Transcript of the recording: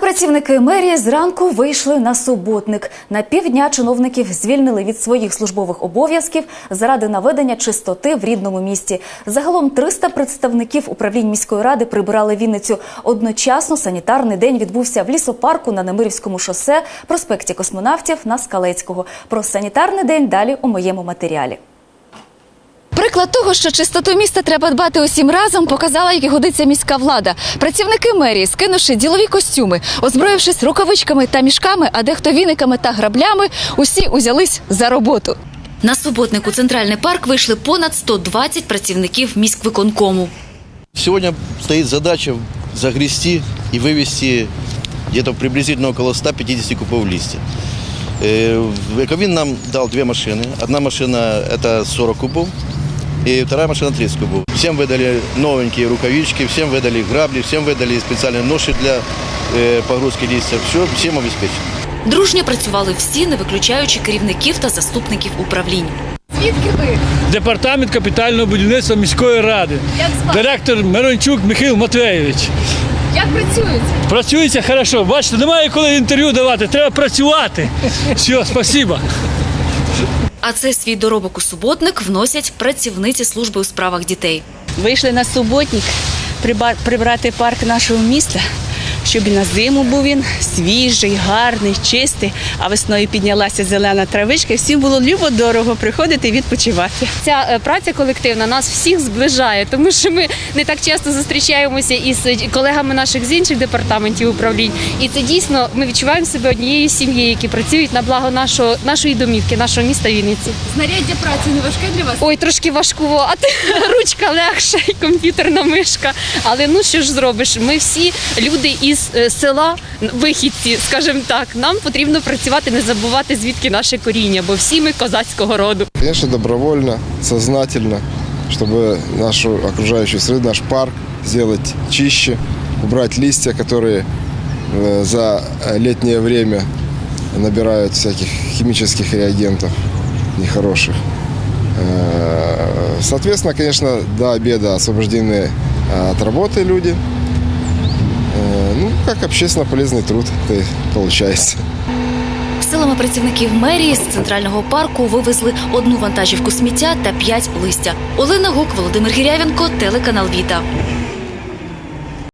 Працівники мерії зранку вийшли на суботник. На півдня чиновників звільнили від своїх службових обов'язків заради наведення чистоти в рідному місті. Загалом 300 представників управлінь міської ради прибирали Вінницю. Одночасно санітарний день відбувся в лісопарку на Немирівському шосе, проспекті космонавтів на Скалецького. Про санітарний день далі у моєму матеріалі. Приклад того, що чистоту міста треба дбати усім разом, показала, як і годиться міська влада. Працівники мерії, скинувши ділові костюми, озброївшись рукавичками та мішками, а дехто віниками та граблями, усі узялись за роботу. На суботнику центральний парк вийшли понад 120 працівників міськвиконкому. Сегодня стоит задача загрести и вывести где-то приблизительно около 150 кубов листья. Э, Эковин нам дал две машины. Одна машина это 40 кубов, и вторая машина 30 кубов. Всем выдали новенькие рукавички, всем выдали грабли, всем выдали специальные ноши для э, погрузки листьев. Все, всем обеспечено. Дружньо працювали всі, не виключаючи керівників та заступників управлінь. Звідки ви? Департамент капітального будівництва міської ради. Як звати? Директор Мирончук Михайло Матвеєвич. Як працюють? Працюється хорошо. Бачите, немає коли інтерв'ю давати, треба працювати. Все, спасибо. А це свій доробок у суботник вносять працівниці служби у справах дітей. Вийшли на суботник прибрати парк нашого міста, щоб і на зиму був він свіжий, гарний, чистий, а весною піднялася зелена травичка, і всім було любо дорого приходити і відпочивати. Ця е, праця колективна нас всіх зближає, тому що ми не так часто зустрічаємося із е, колегами наших з інших департаментів управлінь. І це дійсно ми відчуваємо себе однією сім'єю, які працюють на благо нашого нашої домівки, нашого міста Вінниці. Знаряддя праці не важке для вас? Ой, трошки важкувато, ручка легша і комп'ютерна мишка. Але ну що ж зробиш? Ми всі люди із е, села, вихідці, скажімо так. Нам потрібно працювати, не забувати звідки наше коріння, бо всі ми козацького роду. Конечно, добровольно, сознательно, чтобы нашу окружающую среду, наш парк сделать чище, убрать листья, которые э, за летнее время набирают всяких химических реагентов нехороших. Э, Соответственно, конечно, до обеда освобождены э, от работы люди. Э, Ну, как общественно полезный труд это и получается. Силами працівників мерії з центрального парку вивезли одну вантажівку сміття та п'ять листя. Олена Гук, Володимир Гірявенко, телеканал Віта.